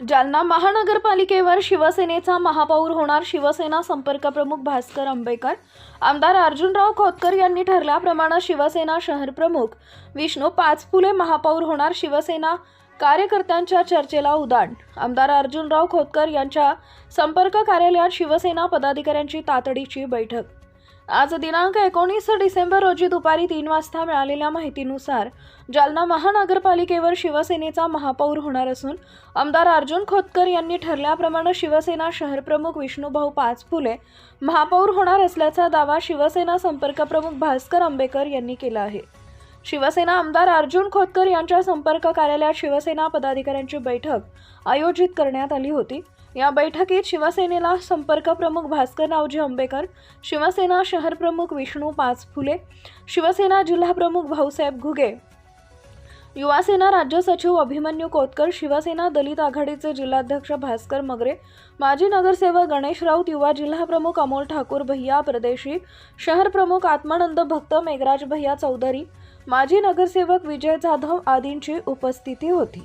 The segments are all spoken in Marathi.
जालना महानगरपालिकेवर शिवसेनेचा महापौर होणार शिवसेना संपर्क प्रमुख भास्कर आंबेकर आमदार अर्जुनराव खोतकर यांनी ठरल्याप्रमाणे शिवसेना शहर प्रमुख विष्णू पाचपुले महापौर होणार शिवसेना कार्यकर्त्यांच्या चर्चेला उदाण आमदार अर्जुनराव खोतकर यांच्या संपर्क कार्यालयात शिवसेना पदाधिकाऱ्यांची तातडीची बैठक. आज दिनांक एकोणीस डिसेंबर रोजी दुपारी तीन वाजता मिळालेल्या माहितीनुसार जालना महानगरपालिकेवर शिवसेनेचा महापौर होणार असून आमदार अर्जुन खोतकर यांनी ठरल्याप्रमाणे शिवसेना शहरप्रमुख विष्णुभाऊ पाचफुले महापौर होणार असल्याचा दावा शिवसेना संपर्क प्रमुख भास्कर आंबेकर यांनी केला आहे. शिवसेना आमदार अर्जुन खोतकर यांच्या संपर्क कार्यालयात शिवसेना पदाधिकाऱ्यांची बैठक आयोजित करण्यात आली होती. या बैठकीत शिवसेनेला संपर्क प्रमुख भास्कर रावजी आंबेकर शिवसेना शहर प्रमुख विष्णू पाचफुले शिवसेना जिल्हा प्रमुख भाऊसाहेब घुगे युवासेना राज्य सचिव अभिमन्यू कोतकर शिवसेना दलित आघाडीचे जिल्हाध्यक्ष भास्कर मगरे माजी नगरसेवक गणेश राऊत युवा जिल्हा प्रमुख अमोल ठाकूर भैया प्रदेशी शहर प्रमुख आत्मानंद भक्त मेघराज भैया चौधरी माजी नगरसेवक विजय जाधव आदींची उपस्थिती होती.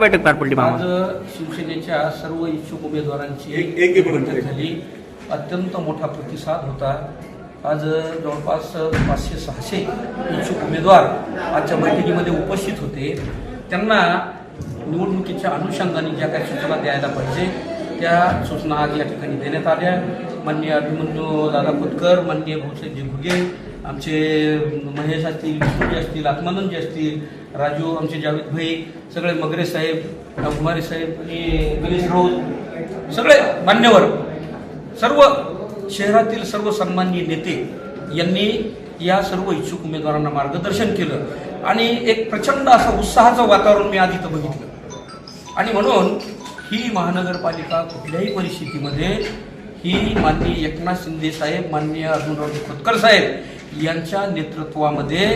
बैठक पार पडली आज शिवसेनेच्या सर्व इच्छुक उमेदवारांची एक- एक- एक मिनिट. बैठक झाली. अत्यंत मोठा प्रतिसाद होता. आज जवळपास पाचशे सहाशे इच्छुक उमेदवार आजच्या बैठकीमध्ये उपस्थित होते. त्यांना निवडणुकीच्या अनुषंगाने ज्या काही सूचना द्यायला पाहिजे त्या सूचना आज या ठिकाणी देण्यात आल्या. माननीय अभिमन्यू दादा खोतकर माननीय भाऊसाहेबजी घुगे आमचे महेश असतील विष्णूजी असतील आत्मानंदजी असतील राजू आमचे जावेद भाई सगळे मगरे साहेब कुमारी साहेब आणि गणेश राऊत सगळे मान्यवर. सर्व शहरातील सर्व सन्माननीय नेते यांनी या सर्व इच्छुक उमेदवारांना मार्गदर्शन केलं आणि एक प्रचंड असं उत्साहाचं वातावरण मी आधी तर बघितलं. आणि म्हणून ही महानगरपालिका कुठल्याही परिस्थितीमध्ये ही माननीय एकनाथ शिंदे साहेब माननीय अर्जुनराव खोतकर साहेब यांच्या नेतृत्वामध्ये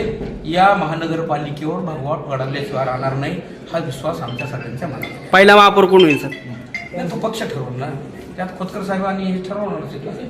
या महानगरपालिकेवर भगवा घडवल्याशिवाय राहणार नाही हा विश्वास आमच्या सगळ्यांच्या मनात. पहिला महापौर कोण होईल सर नाही, तो पक्ष ठरवून ना त्यात खोतकर साहेबांनी हे ठरवणारच आहे.